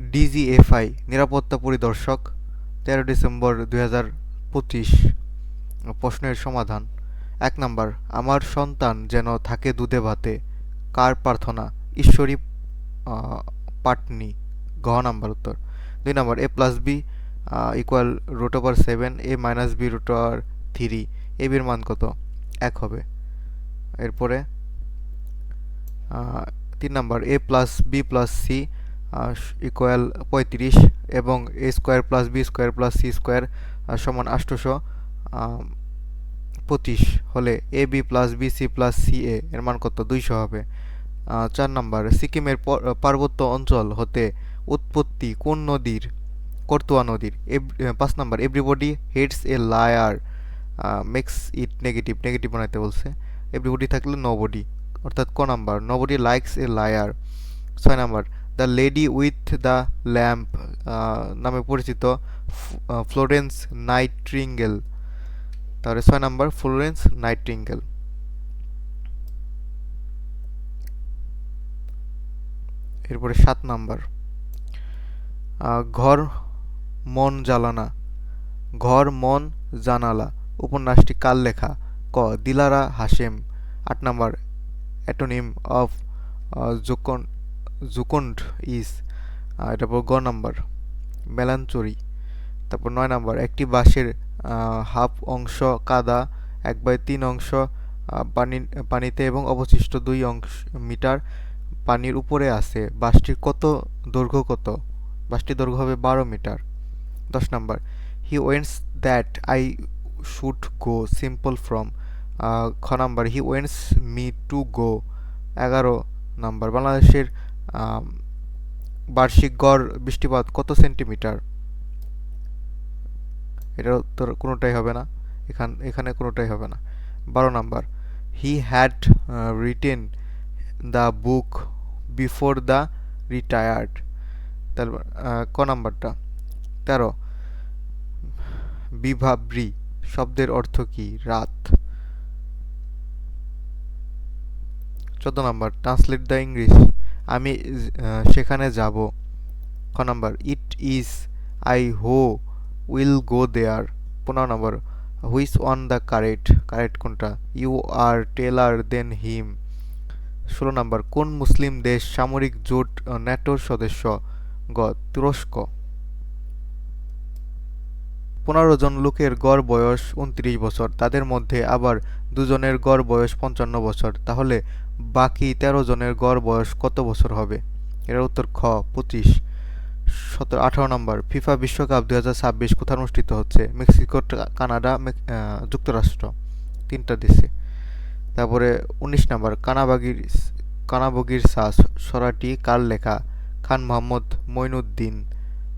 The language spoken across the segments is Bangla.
ডিজিএফআই, নিরাপত্তা পরিদর্শক, তেরো ডিসেম্বর দুই হাজার পঁচিশ। প্রশ্নের সমাধান। এক নাম্বার, আমার সন্তান যেন থাকে দুধে ভাতে। কার প্রার্থনা? ঈশ্বরী পাটনি। ঘ নাম্বার উত্তর। দুই number, A plus B equal root over seven A minus B root over three A বির মান কত? এক হবে। এরপরে তিন number, A plus B plus C equal পঁয়ত্রিশ এবং A square plus B square plus C square সমান আষ্টশো পঁচিশ হলে A B plus B C plus C A এর মান কত? দুইশো হবে। চার নাম্বার, সিকিমের পার্বত্য অঞ্চল হতে উৎপত্তি কোন নদীর? করতোয়া নদীর। পাঁচ number everybody hates a liar makes it negative negative বানাইতে বলছে। এভরিবডি থাকলে নোবডি অর্থাৎ ক number nobody likes a liar ছয় number the lady with the lamp নামে পরিচিত ফ্লোরেন্স নাইট্রিঙ্গেল তাহলে ছয় নাম্বার ফ্লোরেন্স নাইট্রিঙ্গেল এরপরে সাত নাম্বার। ঘর, মন জ্বালানা ঘর, মন জানালা। উপন্যাসটি কার লেখা? ক, দিলারা হাশেম। আট নাম্বার, অ্যাটোনিম অফ জুকন জুকন্ড ইস এটা পর গ নাম্বার, মেলাঞ্চরি, তারপর নয় নাম্বার, একটি বাঁশের হাফ অংশ কাদা, এক বাই তিন অংশ পানি, পানিতে এবং অবশিষ্ট দুই অংশ, মিটার পানির উপরে আছে। বাসটির কত দৈর্ঘ্য কত? বাসটির দৈর্ঘ্য হবে বারো মিটার। দশ number, he wants that I should go simple from খ number, he wants me to go. এগারো নাম্বার, বাংলাদেশের বার্ষিক গড় বৃষ্টিপাত কত সেন্টিমিটার? এটা তোর কোনোটাই হবে না। এখান, এখানে কোনোটাই হবে না। বারো number he had written the book before the retired তারপর ক নাম্বারটা? তেরো বিভাব্রি শব্দের অর্থ কি? রাত। চোদ্দ নাম্বার ট্রান্সলেট দ্য ইংলিশ আমি সেখানে যাব। খ number, it is, I who, will go there. পনেরো number, which on the correct correct কোনটা? You are taller than him. ষোলো নম্বর, কোন মুসলিম দেশ সামরিক জোট ন্যাটোর সদস্য? গ, তুরস্ক। পনেরো জন লোকের গড় বয়স উনত্রিশ বছর, তাদের মধ্যে আবার দুজনের গড় বয়স পঞ্চান্ন বছর। তাহলে বাকি তেরো জনের গড় বয়স কত বছর হবে? এর উত্তর খ, পঁচিশ। সতেরো, আঠারো নম্বর, ফিফা বিশ্বকাপ দু হাজার ছাব্বিশ কোথায় অনুষ্ঠিত হচ্ছে? মেক্সিকো কানাডা যুক্তরাষ্ট্র। তিনটা দেশে। তারপরে উনিশ নম্বর, কানাবাগির, কানাবগির শ্বাস সরাটি, কার লেখা? খান মোহাম্মদ মইনুদ্দিন।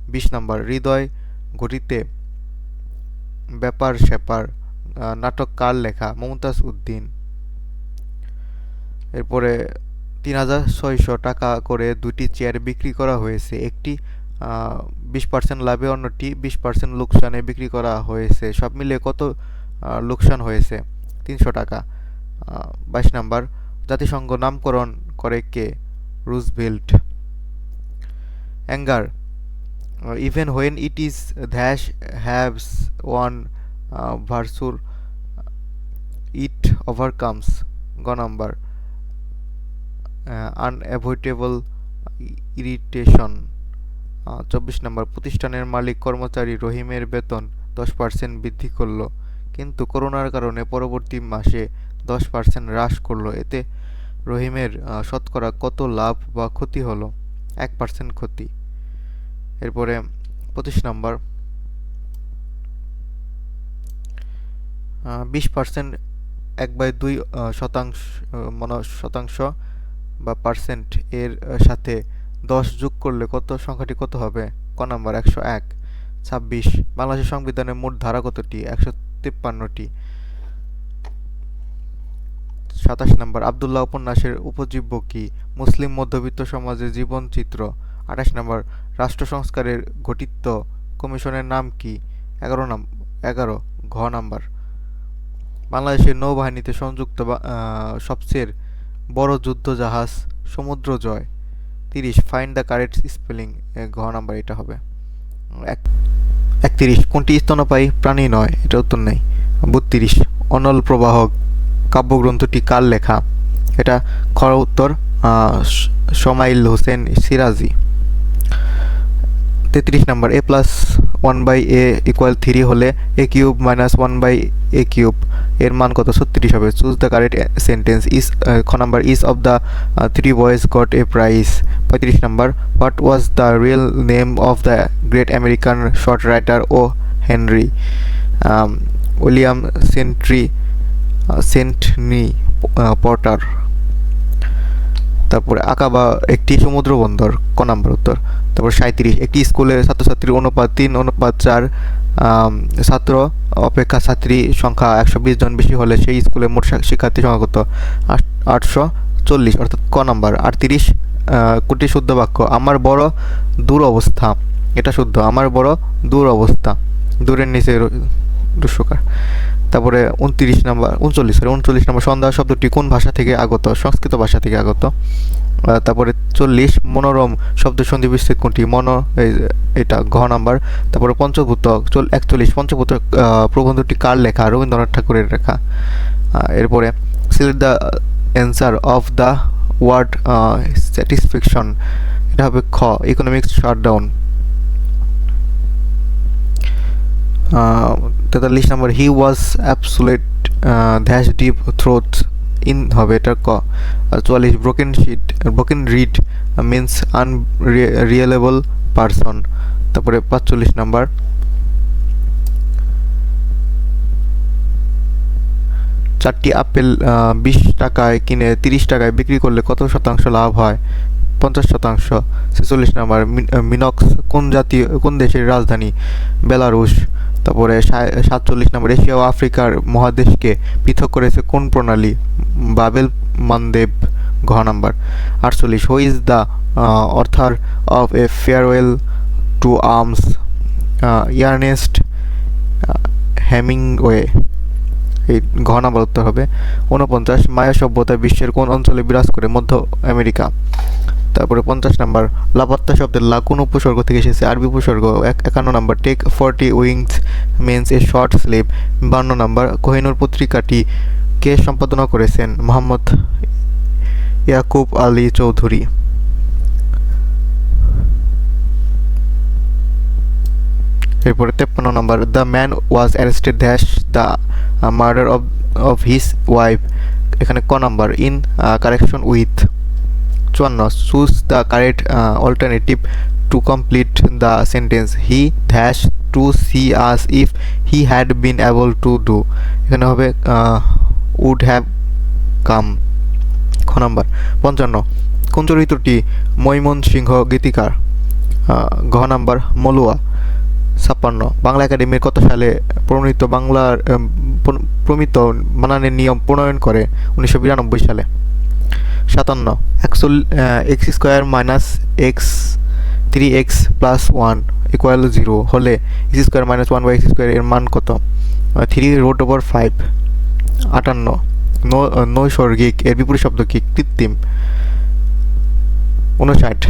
বিশ নম্বর, হৃদয় ঘটিতে ব্যাপার স্যাপার নাটক কার লেখা? মমতাজ উদ্দিন। এরপরে তিন হাজার ছয়শো টাকা করে দুটি চেয়ার বিক্রি করা হয়েছে। একটি বিশ পার্সেন্ট লাভে, অন্যটি বিশ পার্সেন্ট লোকসানে বিক্রি করা হয়েছে। সব মিলে কত লোকসান হয়েছে? তিনশো টাকা। বাইশ নাম্বার, জাতিসংঘ নামকরণ করে কে? Roosevelt. Anger even when it is দ্যাশ হ্যাভস ওয়ান ভার্সুর ইট ওভারকামস গ নাম্বার। আনঅ্যাভয়েডেবল ইরিটেশন চব্বিশ নম্বর, প্রতিষ্ঠানের মালিক কর্মচারী রহিমের বেতন দশ পার্সেন্ট বৃদ্ধি করল, কিন্তু করোনার কারণে পরবর্তী মাসে দশ পার্সেন্ট হ্রাস করল। এতে রহিমের শতকরা কত লাভ বা ক্ষতি হলো? এক পার্সেন্ট ক্ষতি। এরপরে পঁচিশ নম্বর বিশ পার্সেন্ট এক বাই দুই শতাংশ, মনে, শতাংশ বা পার্সেন্ট এর সাথে দশ যোগ করলে কত, সংখ্যাটি কত হবে? ক নাম্বার, একশো এক। ছাব্বিশ। বাংলাদেশের সংবিধানের মোট ধারা কতটি? একশো তিপ্পান্নটি। সাতাশ নম্বর, আবদুল্লাহ উপন্যাসের উপজীব্য কি? মুসলিম মধ্যবিত্ত সমাজের জীবনচিত্র আঠাশ নম্বর, রাষ্ট্র সংস্কারের গঠিত কমিশনের নাম কি? এগারো নাম, এগারো। ঘ নাম্বার, বাংলাদেশের নৌবাহিনীতে সংযুক্ত সবচেয়ে বড় যুদ্ধ জাহাজ, সমুদ্র জয়। তিরিশ ফাইন্ড দ্য কারেক্ট স্পেলিং ঘ নাম্বার এটা হবে। এক একত্রিশ, কোনটি স্তনপায়ী প্রাণী নয়? এটা উত্তর নেই। বত্রিশ, অনল প্রবাহ কাব্যগ্রন্থটি কার লেখা? এটা খ উত্তর সমাইল হোসেন সিরাজি। তেত্রিশ number, A plus one by A equal three হলে A cube minus one by A cube এর মান কত? ছত্রিশ হবে। Choose the correct sentence is খ number is of the three boys got a prize পঁয়ত্রিশ number what was the real name of the great American short writer O Henry William sentry Sydney Porter তারপরে আকাবা একটি সমুদ্র বন্দর, ক নাম্বার উত্তর? তারপর সাঁত্রিশ একটি স্কুলে ছাত্রছাত্রীর অনুপাত তিন, অনুপাত চার ছাত্র অপেক্ষা ছাত্রী সংখ্যা একশো বিশ জন বেশি হলে সেই স্কুলে মোট শিক্ষার্থী সংখ্যা কত? আট- আটশো চল্লিশ, অর্থাৎ ক নাম্বার, আটত্রিশ কোটি শুদ্ধ বাক্য, আমার বড় দূর অবস্থা এটা শুদ্ধ, আমার বড় দূর অবস্থা দূরের নিচে দুঃসকার। তারপরে উনত্রিশ নাম্বার, উনচল্লিশ সরি উনচল্লিশ নম্বর সন্ধ্যা শব্দটি কোন ভাষা থেকে আগত? সংস্কৃত ভাষা থেকে আগত। তারপরে চল্লিশ, মনোরম শব্দ সন্ধি বিচ্ছেদ কোনটি? মন এটা ঘ নাম্বার। তারপরে পঞ্চভূত চল, একচল্লিশ পঞ্চভূত প্রবন্ধটি কার লেখা? রবীন্দ্রনাথ ঠাকুরের লেখা। এরপরে select the answer of the word satisfaction, এটা হবে খ ইকোনমিক্স শাটডাউন। তেতাল্লিশ number he was absolute dash deep throat in হবে এটা ক। চুয়াল্লিশ broken sheet broken reed means unreliable person তারপরে পাঁচচল্লিশ নাম্বার, চারটি আপেল বিশ টাকায় কিনে তিরিশ টাকায় বিক্রি করলে কত শতাংশ লাভ হয়? পঞ্চাশ শতাংশ। ছেচল্লিশ নাম্বার মিনক্স, কোন জাতীয়, কোন দেশের রাজধানী? বেলারুশ। তারপরে সাতচল্লিশ নম্বর, এশিয়া ও আফ্রিকার মহাদেশকে পৃথক করেছে কোন প্রণালী? বাবেল মানদেব, ঘ নাম্বার। আটচল্লিশ, who is the author of a farewell to arms Ernest Hemingway এই ঘ নাম্বার উত্তর হবে। উনপঞ্চাশ মায়া সভ্যতা বিশ্বের কোন অঞ্চলে বিরাজ করে মধ্য আমেরিকা? তারপরে পঞ্চাশ নাম্বার, লাপাত্তা শব্দের লা কোন উপসর্গ থেকে এসেছে আরবি উপসর্গ, এক- একান্ন number take forty winks means a short sleep বান্ন নাম্বার, কোহিনুর পত্রিকাটি কে সম্পাদনা করেছেন? মোহাম্মদ ইয়াকুব আলী চৌধুরী। এরপরে তেপ্পান্ন number the man was arrested dash the murder of of his wife এখানে ক নাম্বার ইন কারেকশন উইথ চুয়ান্ন। Choose the correct alternative to complete the sentence he dash to see us if he had been able to do এখানে হবে উড হ্যাভ কাম খ নাম্বার। পঞ্চান্ন। কোন চরিত্রটি মৈমনসিংহ গীতিকার? ঘ নাম্বার, মলুয়া। ছাপ্পান্ন। বাংলা একাডেমির কত সালে প্রণীত বাংলার প্রমিত বানানের নিয়ম প্রণয়ন করে? উনিশশো বিরানব্বই সালে। সাতান্ন। একচল X square minus X three X plus one equal zero হলে X square minus one by X square এর মান কত? থ্রি রোড ওভার ফাইভ আটান্ন। নৈসর্গিক এর বিপরীত শব্দ কি? কৃত্রিম। উনষাট।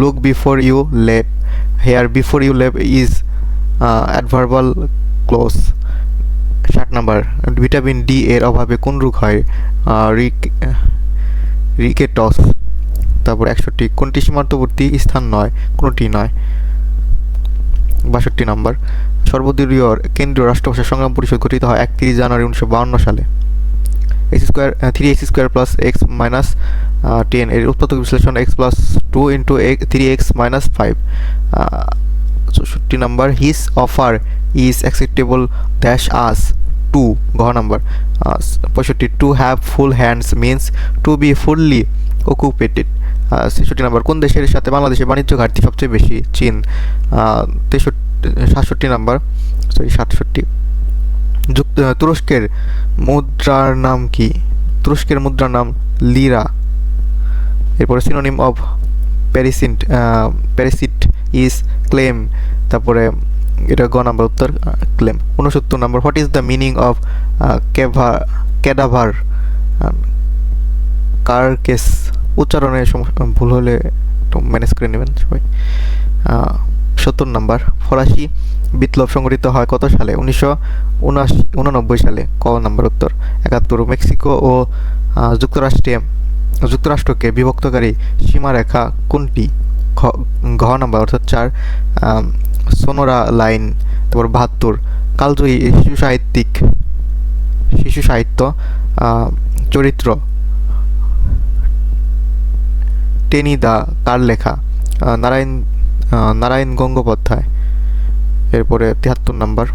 Look before you leap here before you leap is adverbial clause ষাট নাম্বার ভিটামিন ডি এর অভাবে কোন রোগ হয়? আহ, রিক রিকেটস তারপর একষট্টি, কোনটি সীমান্তবর্তী স্থান নয়, কোনটি নয়, বাষট্টি নম্বর। সর্বদলীয় কেন্দ্রীয় রাষ্ট্রভাষা সংগ্রাম পরিষদ গঠিত হয় একত্রিশ জানুয়ারি উনিশশো বাউন্ন সালে। X square three X square plus X minus ten এর উৎপাদক বিশ্লেষণ X plus two into three X minus five চৌষট্টি number his offer is acceptable dash us to ঘ নাম্বার পঁয়ষট্টি to have full hands means to be fully occupied ছেষট্টি নাম্বার, কোন দেশের সাথে বাংলাদেশের বাণিজ্য ঘাটতি সবচেয়ে বেশি? চীন। তেষট্টি, সাতষট্টি নাম্বার সরি সাতষট্টি। যুক্ত তুরস্কের মুদ্রার নাম কি? তুরস্কের মুদ্রার নাম লিরা। এরপরে synonym of parasite parasite is claim তারপরে এটা গ নাম্বার উত্তর ক্লেম উনসত্তর number what is the meaning of cava cadaver carcass? উচ্চারণে ভুল হলে একটু ম্যানেজ করে নেবেন সবাই। সত্তর নাম্বার, ফরাসি বিপ্লব সংগঠিত হয় কত সালে? উনিশশো উননব্বই সালে, ক নাম্বার উত্তর। একাত্তর, মেক্সিকো ও যুক্তরাষ্ট্রে, যুক্তরাষ্ট্রকে বিভক্তকারী সীমারেখা কোনটি? ঘ নাম্বার অর্থাৎ চার সোনোরা লাইন, তারপর বাহাত্তর। কালজয়ী শিশু সাহিত্যিক, শিশু সাহিত্য চরিত্র টেনিদা কার লেখা নারায়ণ নারায়ণ গঙ্গোপাধ্যায়। এরপরে তিয়াত্তর নাম্বার।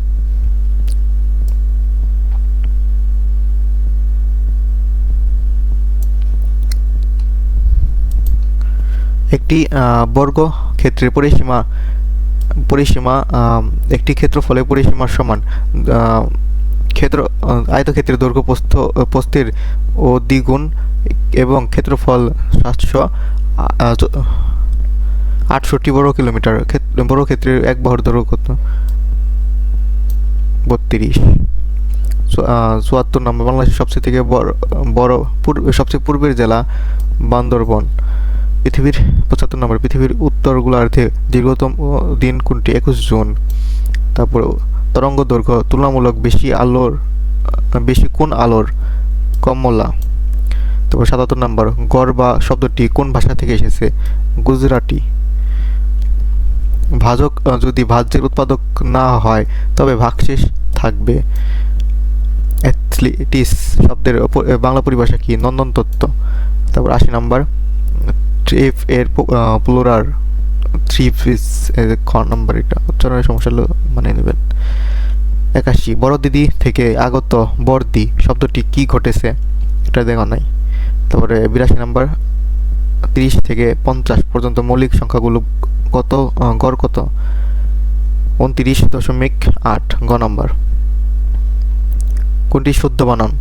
একটি বর্গ ক্ষেত্রের পরিসীমা পরিসীমা একটি ক্ষেত্রফলের পরিসীমার সমান ক্ষেত্র আয়তক্ষেত্রের দৈর্ঘ্য, প্রস্থ, প্রস্থের ও দ্বিগুণ এবং ক্ষেত্রফল সাতশো আটষট্টি বর্গ কিলোমিটার বর্গ ক্ষেত্রের এক বহর দৈর্ঘ্য কত? বত্রিশ। চুয়াত্তর নম্বর, বাংলাদেশের সবচেয়ে থেকে বড় বড় সবচেয়ে পূর্বের জেলা বান্দরবন। পৃথিবীর পঁচাত্তর নম্বর পৃথিবীর উত্তর গোলার্ধে দীর্ঘতম দিন কোনটি? একুশ জুন। তারপর তরঙ্গ দৈর্ঘ্য তুলনামূলক বেশি আলোর বেশি কোন আলোর? কমলা। তারপর সাতাত্তর নম্বর, গড় বা শব্দটি কোন ভাষা থেকে এসেছে? গুজরাটি। ভাজক যদি ভাজ্যের উৎপাদক না হয়, তবে ভাগশেষ থাকবে। অ্যাথলিটিস শব্দের বাংলা পরিভাষা কি? নন্দন তত্ত্ব। তারপর আশি নাম্বার ট্রিপ এর প্লোরার থ্রিপিস খ নাম্বার এটা। উচ্চারণের সমস্যা হলো মানে নেবেন। একাশি, বড় দিদি থেকে আগত বর্দি শব্দটি কি ঘটেছে? এটা দেখা নাই। তারপরে বিরাশি নাম্বার তিরিশ থেকে পঞ্চাশ পর্যন্ত মৌলিক সংখ্যাগুলো কত গড় কত? উনত্রিশ দশমিক আট, গ নম্বর কোনটি শুদ্ধ বানান?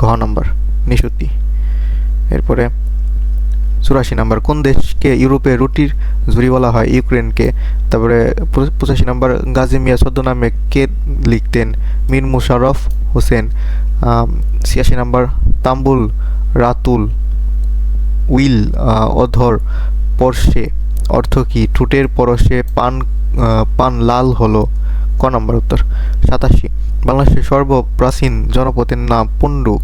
ঘ নাম্বার নিশুতি। এরপরে চুরাশি নাম্বার, কোন দেশকে ইউরোপে রুটির ঝুড়ি বলা হয়? ইউক্রেনকে। তারপরে পঁচাশি নাম্বার, গাজী মিয়া ছদ্মনামে কে লিখতেন? মীর মুশারফ হোসেন। ছিয়াশি নাম্বার, তাম্বুল রাতুল, উইল অধর, পরশে, অর্থ কি? ঠুটের পরশে পান পান লাল হলো। ক নম্বর উত্তর? সাতাশি। বাংলাদেশের সর্বপ্রাচীন জনপদের নাম পণ্ডু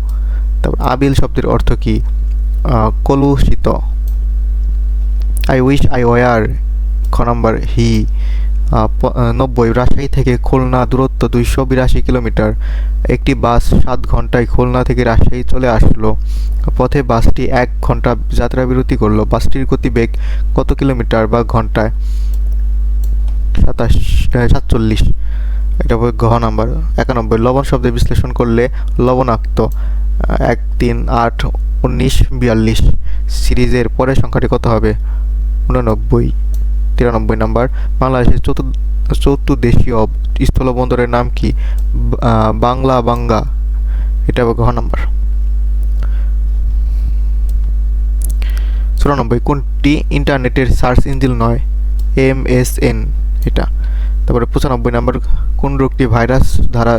তারপর আবিল শব্দের অর্থ কি? কলুষিত। আই উইশ আই ওয়ার খ নম্বর হি নব্বই, রাজশাহী থেকে খুলনা, দূরত্ব দুইশো বিরাশি কিলোমিটার। একটি বাস সাত ঘন্টায় খুলনা থেকে রাজশাহী চলে আসলো। পথে বাসটি এক ঘণ্টা যাত্রা বিরতি করল। বাসটির গতিবেগ কত কিলোমিটার বা ঘন্টায়? সাতাশ সাতচল্লিশ। এটা ঘ নাম্বার, একানব্বই। লবণ শব্দে বিশ্লেষণ করলে লবণাক্ত এক, তিন, আট উনিশ বিয়াল্লিশ সিরিজের পরের সংখ্যাটি কত হবে? উননব্বই, তিরানব্বই নাম্বার। বাংলাদেশের চতুর্থ চতুর্দেশীয় স্থলবন্দরের নাম কি? বাংলা বাঙ্গা। এটা ঘ নাম্বার। চুরানব্বই, কোনটি ইন্টারনেটের সার্চ ইঞ্জিন নয়? এম এস এন, এটা। তারপরে পঁচানব্বই নাম্বার, কোন রোগটি ভাইরাস দ্বারা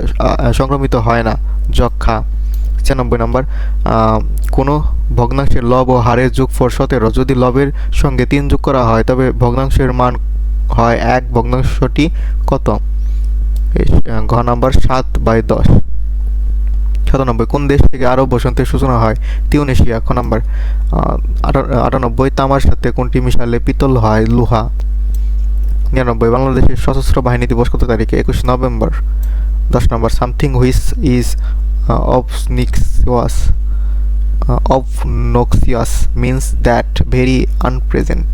সংক্রমিত হয় না? যক্ষা ছিয়ানব্বই নাম্বার কোনো ভগ্নাংশের লব ও হারের যোগফল সতেরো। যদি লবের সঙ্গে তিন যোগ করা হয়, তবে ভগ্নাংশের মান হয় এক, ভগ্নাংশটি কত? ঘ নাম্বার, সাত বাই দশ। সাতানব্বই, কোন দেশ থেকে আরব বসন্তের সূচনা হয়? তিউনেশিয়া, খ নাম্বার আটানব্বই, তামার সাথে কোনটি মিশালে পিতল হয়? লোহা। নিরানব্বই, বাংলাদেশের সশস্ত্র বাহিনী দিবস কত তারিখে? একুশ নভেম্বর। দশ number, something which is obnoxious obnoxious means that very unpleasant